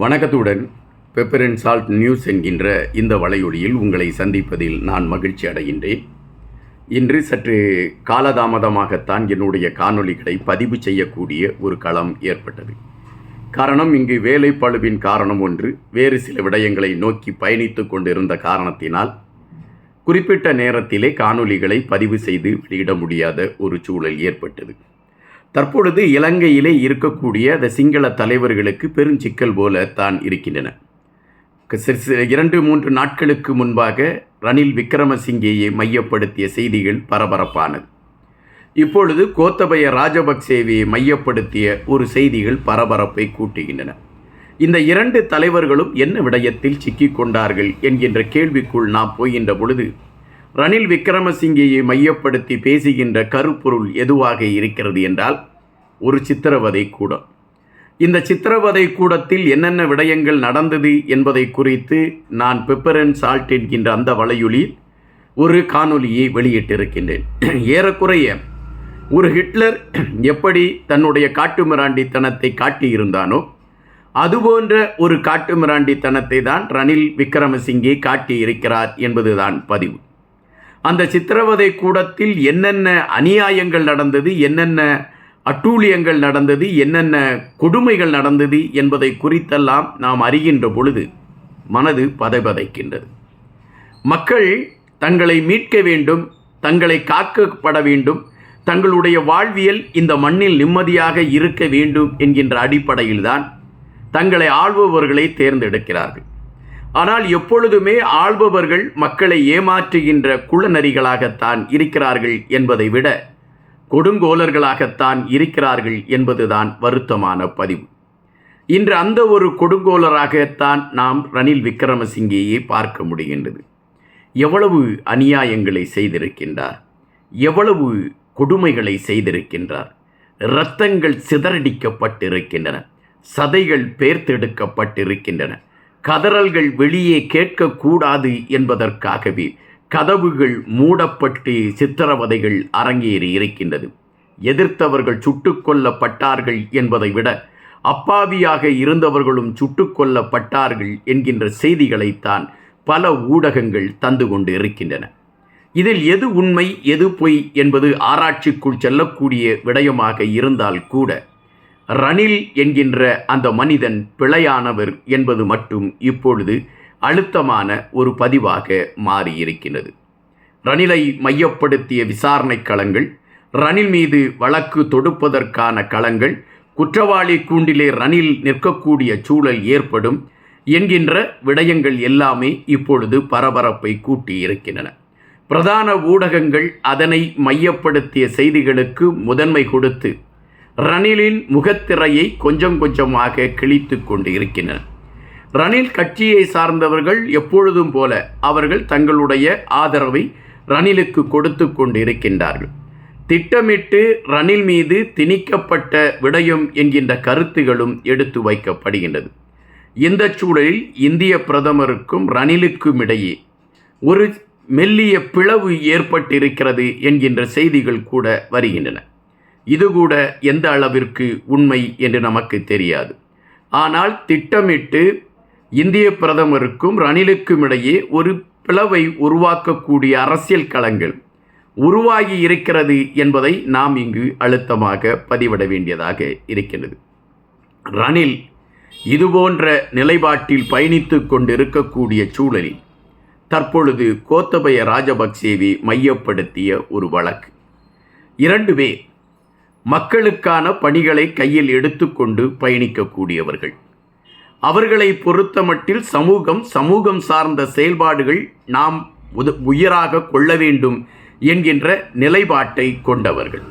வணக்கத்துடன் pepper and salt news என்கின்ற இந்த வலையொலியில் உங்களை சந்திப்பதில் நான் மகிழ்ச்சி அடைகின்றேன். இன்று சற்று காலதாமதமாகத்தான் என்னுடைய காணொளிகளை பதிவு செய்யக்கூடிய ஒரு களம் ஏற்பட்டது. காரணம் இங்கு வேலைப்பழுவின் காரணம் ஒன்று வேறு சில விடயங்களை நோக்கி பயணித்து கொண்டிருந்த காரணத்தினால் குறிப்பிட்ட நேரத்திலே காணொளிகளை பதிவு செய்து வெளியிட முடியாத ஒரு சூழல் ஏற்பட்டது. தற்பொழுது இலங்கையிலே இருக்கக்கூடிய அந்த சிங்கள தலைவர்களுக்கு பெருஞ்சிக்கல் போல தான் இருக்கின்றன. இரண்டு மூன்று நாட்களுக்கு முன்பாக ரணில் விக்ரமசிங்கேயை மையப்படுத்திய செய்திகள் பரபரப்பானது. இப்பொழுது கோத்தபய ராஜபக்சேவையை மையப்படுத்திய ஒரு செய்திகள் பரபரப்பை கூட்டுகின்றன. இந்த இரண்டு தலைவர்களும் என்ன விடயத்தில் சிக்கிக் கொண்டார்கள் என்கின்ற கேள்விக்குள் நாம் போகின்ற பொழுது ரணில் விக்ரமசிங்கேயை மையப்படுத்தி பேசுகின்ற கருப்பொருள் எதுவாக இருக்கிறது என்றால் ஒரு சித்திரவதை கூடம். இந்த சித்திரவதை கூடத்தில் என்னென்ன விடயங்கள் நடந்தது என்பதை குறித்து நான் பெப்பர் அண்ட் சால்ட் என்கின்ற அந்த வலையொலியில் ஒரு காணொலியை வெளியிட்டிருக்கின்றேன். ஏறக்குறைய ஒரு ஹிட்லர் எப்படி தன்னுடைய காட்டுமிராண்டித்தனத்தை காட்டியிருந்தானோ அதுபோன்ற ஒரு காட்டுமிராண்டித்தனத்தை தான் ரணில் விக்ரமசிங்கே காட்டியிருக்கிறார் என்பதுதான் பதிவு. அந்த சித்திரவதை கூடத்தில் என்னென்ன அநியாயங்கள் நடந்தது என்னென்ன அட்டூழியங்கள் நடந்தது என்னென்ன கொடுமைகள் நடந்தது என்பதை குறித்தெல்லாம் நாம் அறிகின்ற பொழுது மனது பதைபதைக்கின்றது. மக்கள் தங்களை மீட்க வேண்டும் தங்களை காக்கப்பட வேண்டும் தங்களுடைய வாழ்வியல் இந்த மண்ணில் நிம்மதியாக இருக்க வேண்டும் என்கின்ற அடிப்படையில்தான் தங்களை ஆள்பவர்களை தேர்ந்தெடுக்கிறார்கள். ஆனால் எப்பொழுதுமே ஆள்பவர்கள் மக்களை ஏமாற்றுகின்ற குளநரிகளாகத்தான் இருக்கிறார்கள் என்பதை விட கொடுங்கோலர்களாகத்தான் இருக்கிறார்கள் என்பதுதான் வருத்தமான பதிவு. இன்று அந்த ஒரு கொடுங்கோலராகத்தான் நாம் ரணில் விக்ரமசிங்கேயே பார்க்க முடிகின்றது. எவ்வளவு அநியாயங்களை செய்திருக்கின்றார்? எவ்வளவு கொடுமைகளை செய்திருக்கின்றார்? இரத்தங்கள் சிதறடிக்கப்பட்டிருக்கின்றன. சதைகள் பேர்த்தெடுக்கப்பட்டிருக்கின்றன. கதறல்கள் வெளியே கேட்கக்கூடாது என்பதற்காகவே கதவுகள் மூடப்பட்டு சித்திரவதைகள் அரங்கேறி இருக்கின்றது. எதிர்த்தவர்கள் சுட்டுக் கொல்லப்பட்டார்கள் என்பதை விட அப்பாவியாக இருந்தவர்களும் சுட்டுக் கொல்லப்பட்டார்கள் என்கின்ற செய்திகளைத்தான் பல ஊடகங்கள் தந்து கொண்டு இருக்கின்றன. இதில் எது உண்மை எது பொய் என்பது ஆராய்ச்சிக்குள் செல்லக்கூடிய விடயமாக இருந்தால் கூட ரணில் என்கின்ற அந்த மனிதன் பிழையானவர் என்பது மட்டும் இப்பொழுது அழுத்தமான ஒரு பதிவாக மாறியிருக்கிறது. ரணிலை மையப்படுத்திய விசாரணை களங்கள் ரணில் மீது வழக்கு தொடுப்பதற்கான களங்கள் குற்றவாளி கூண்டிலே ரணில் நிற்கக்கூடிய சூழல் ஏற்படும் என்கின்ற விடயங்கள் எல்லாமே இப்பொழுது பரபரப்பை கூட்டி இருக்கின்றன பிரதான ஊடகங்கள் அதனை மையப்படுத்திய செய்திகளுக்கு முதன்மை கொடுத்து ரணிலின் முகத்திரையை கொஞ்சம் கொஞ்சமாக கிழித்து கொண்டு இருக்கின்றனர் ரணில் கட்சியை சார்ந்தவர்கள் எப்பொழுதும் போல அவர்கள் தங்களுடைய ஆதரவை ரணிலுக்கு கொடுத்து கொண்டு இருக்கின்றார்கள் திட்டமிட்டு ரணில் மீது திணிக்கப்பட்ட விடயம் என்கின்ற கருத்துகளும் எடுத்து வைக்கப்படுகின்றது. இந்த சூழலில் இந்திய பிரதமருக்கும் ரணிலுக்கும் இடையே ஒரு மெல்லிய பிளவு ஏற்பட்டிருக்கிறது என்கின்ற செய்திகள் கூட வருகின்றன. இது கூட எந்த அளவிற்கு உண்மை என்று நமக்கு தெரியாது. ஆனால் திட்டமிட்டு இந்திய பிரதமருக்கும் ரணிலுக்கும் இடையே ஒரு பிளவை உருவாக்கக்கூடிய அரசியல் களங்கள் உருவாகி இருக்கிறது என்பதை நாம் இங்கு அழுத்தமாக பதிவிட வேண்டியதாக இருக்கிறது ரணில் இதுபோன்ற நிலைப்பாட்டில் பயணித்து கொண்டிருக்கக்கூடிய சூழலில் தற்பொழுது கோத்தபய ராஜபக்சேவை மையப்படுத்திய ஒரு வழக்கு. இரண்டு பேர் மக்களுக்கான பணிகளை கையில் எடுத்துக்கொண்டு பயணிக்கக்கூடியவர்கள். அவர்களை பொறுத்தமட்டில் சமூகம் சமூகம் சார்ந்த செயல்பாடுகள் நாம் உத- உயிராக கொள்ள வேண்டும் என்கின்ற நிலைப்பாட்டை கொண்டவர்கள்.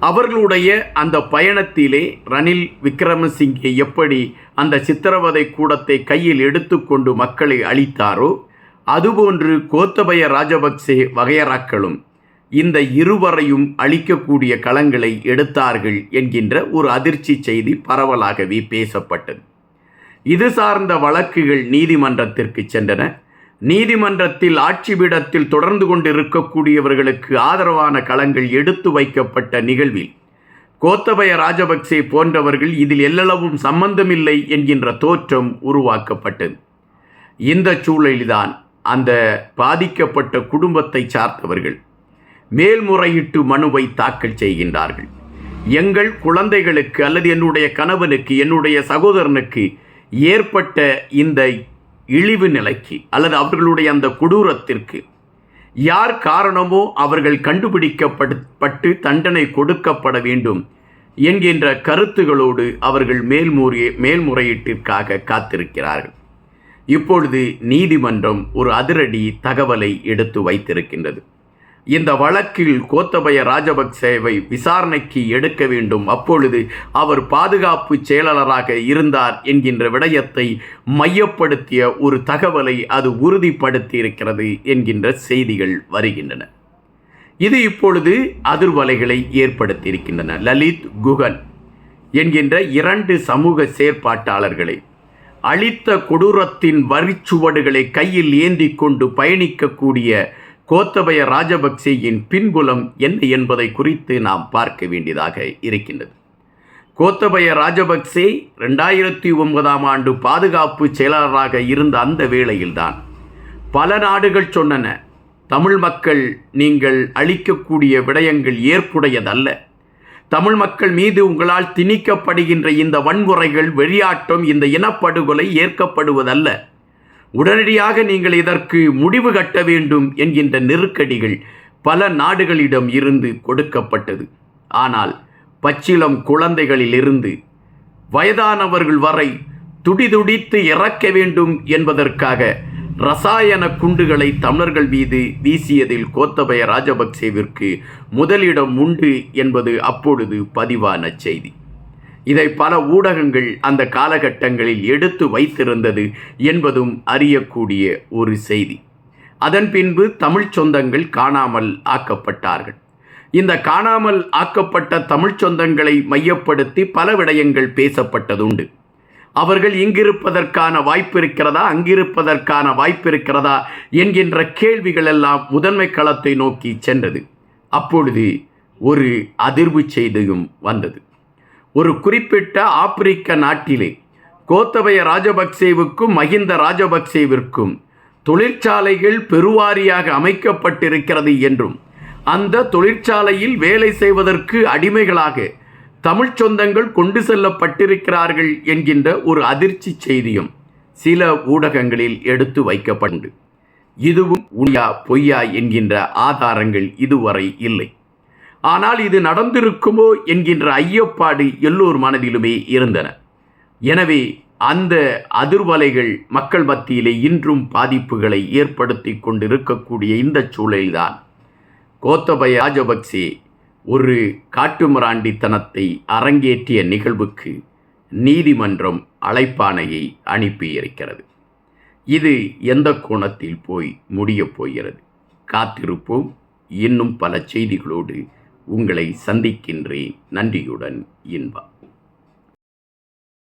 அவர்களுடைய அந்த பயணத்திலே ரணில் விக்ரமசிங்கே எப்படி அந்த சித்திரவதை கூடத்தை கையில் எடுத்துக்கொண்டு மக்களை அழித்தாரோ அதுபோன்று கோத்தபய ராஜபக்சே வகையறாக்களும் இந்த இருவரையும் அழிக்கக்கூடிய களங்களை எடுத்தார்கள் என்கின்ற ஒரு அதிர்ச்சி செய்தி பரவலாகவே பேசப்பட்டது. இது சார்ந்த வழக்குகள் நீதிமன்றத்திற்கு சென்றன. நீதிமன்றத்தில் ஆட்சி பீடத்தில் தொடர்ந்து கொண்டிருக்கக்கூடியவர்களுக்கு ஆதரவான களங்கள் எடுத்து வைக்கப்பட்ட நிகழ்வில் கோத்தபய ராஜபக்சே போன்றவர்கள் இதில் எல்லளவும் சம்பந்தமில்லை என்கின்ற தோற்றம் உருவாக்கப்பட்டது. இந்த சூழலில்தான் அந்த பாதிக்கப்பட்ட குடும்பத்தை சார்ந்தவர்கள் மேல்முறையீட்டு மனுவை தாக்கல் செய்கின்றார்கள். எங்கள் குழந்தைகளுக்கு அல்லது என்னுடைய கணவனுக்கு என்னுடைய சகோதரனுக்கு ஏற்பட்ட இந்த இழிவு நிலைக்கு அல்லது அவர்களுடைய அந்த கொடூரத்திற்கு யார் காரணமோ அவர்கள் கண்டுபிடிக்கப்பட்டு தண்டனை கொடுக்கப்பட வேண்டும் என்கின்ற கருத்துகளோடு அவர்கள் மேல்முறைய மேல்முறையீட்டிற்காக காத்திருக்கிறார்கள். இப்பொழுது நீதிமன்றம் ஒரு அதிரடி தகவலை எடுத்து வைத்திருக்கின்றது. இந்த வழக்கில் கோத்தபய ராஜபக்சேவை விசாரணைக்கு எடுக்க வேண்டும். அப்பொழுது அவர் பாதுகாப்பு செயலாளராக இருந்தார் என்கின்ற விடயத்தை மையப்படுத்திய ஒரு தகவலை அது உறுதிப்படுத்தி இருக்கிறது என்கின்ற செய்திகள் வருகின்றன. இது இப்பொழுது அதிர்வலைகளை ஏற்படுத்தியிருக்கின்றன. லலித் குகன் என்கின்ற இரண்டு சமூக செயற்பாட்டாளர்களை அளித்த கொடூரத்தின் வரிச்சுவடுகளை கையில் ஏந்தி கொண்டு பயணிக்கக்கூடிய கோத்தபய ராஜபக்சேயின் பின்புலம் என்ன என்பதை குறித்து நாம் பார்க்க வேண்டியதாக இருக்கின்றது. கோத்தபய ராஜபக்சே ரெண்டாயிரத்தி ஒன்பதாம் ஆண்டு பாதுகாப்பு செயலாளராக இருந்த அந்த வேளையில்தான் பல நாடுகள் சொன்னன தமிழ் மக்கள் நீங்கள் அளிக்கக்கூடிய விடயங்கள் ஏற்புடையதல்ல. தமிழ் மக்கள் மீது உங்களால் திணிக்கப்படுகின்ற இந்த வன்முறைகள் வெளியாட்டம் இந்த இனப்படுகொலை ஏற்கப்படுவதல்ல. உடனடியாக நீங்கள் இதற்கு முடிவு கட்ட வேண்டும் என்கின்ற நெருக்கடிகள் பல நாடுகளிடம் இருந்து கொடுக்கப்பட்டது. ஆனால் பச்சிளம் குழந்தைகளிலிருந்து வயதானவர்கள் வரை துடிதுடித்து இறக்க வேண்டும் என்பதற்காக ரசாயன குண்டுகளை தமிழர்கள் மீது வீசியதில் கோத்தபய ராஜபக்சேவிற்கு முதலிடம் உண்டு என்பது அப்பொழுது பதிவான செய்தி. இதை பல ஊடகங்கள் அந்த காலகட்டங்களில் எடுத்து வைத்திருந்தது என்பதும் அறியக்கூடிய ஒரு செய்தி. அதன் பின்பு தமிழ் சொந்தங்கள் காணாமல் ஆக்கப்பட்டார்கள். இந்த காணாமல் ஆக்கப்பட்ட தமிழ் சொந்தங்களை மையப்படுத்தி பல விடயங்கள் பேசப்பட்டதுண்டு. அவர்கள் இங்கிருப்பதற்கான வாய்ப்பு இருக்கிறதா அங்கிருப்பதற்கான வாய்ப்பு இருக்கிறதா என்கின்ற கேள்விகள் எல்லாம் முதன்மை களத்தை நோக்கி சென்றது. அப்பொழுது ஒரு அதிர்வு செய்தியும் வந்தது. ஒரு குறிப்பிட்ட ஆப்பிரிக்க நாட்டிலே கோத்தபய ராஜபக்சேவுக்கும் மஹிந்த ராஜபக்சேவிற்கும் தொழிற்சாலைகள் பெருவாரியாக அமைக்கப்பட்டிருக்கிறது என்றும் அந்த தொழிற்சாலையில் வேலை செய்வதற்கு அடிமைகளாக தமிழ் சொந்தங்கள் கொண்டு செல்லப்பட்டிருக்கிறார்கள் என்கின்ற ஒரு அதிர்ச்சி செய்தியும் சில ஊடகங்களில் எடுத்து வைக்கப்பட்டு இதுவும் உண்மையா பொய்யா என்கின்ற ஆதாரங்கள் இதுவரை இல்லை. ஆனால் இது நடந்திருக்குமோ என்கின்ற ஐயப்பாடு எல்லோர் மனதிலுமே இருந்தன. எனவே அந்த அதிர்வலைகள் மக்கள் மத்தியிலே இன்றும் பாதிப்புகளை ஏற்படுத்தி கொண்டிருக்கக்கூடிய இந்த சூழலில்தான் கோத்தபய ராஜபக்சே ஒரு காட்டுமிராண்டித்தனத்தை அரங்கேற்றிய நிகழ்வுக்கு நீதிமன்றம் அழைப்பானையை அனுப்பியிருக்கிறது. இது எந்த கோணத்தில் போய் முடியப் போகிறது? காத்திருப்போம். இன்னும் பல செய்திகளோடு உங்களை சந்திக்கின்றேன். நன்றியுடன் இன்பா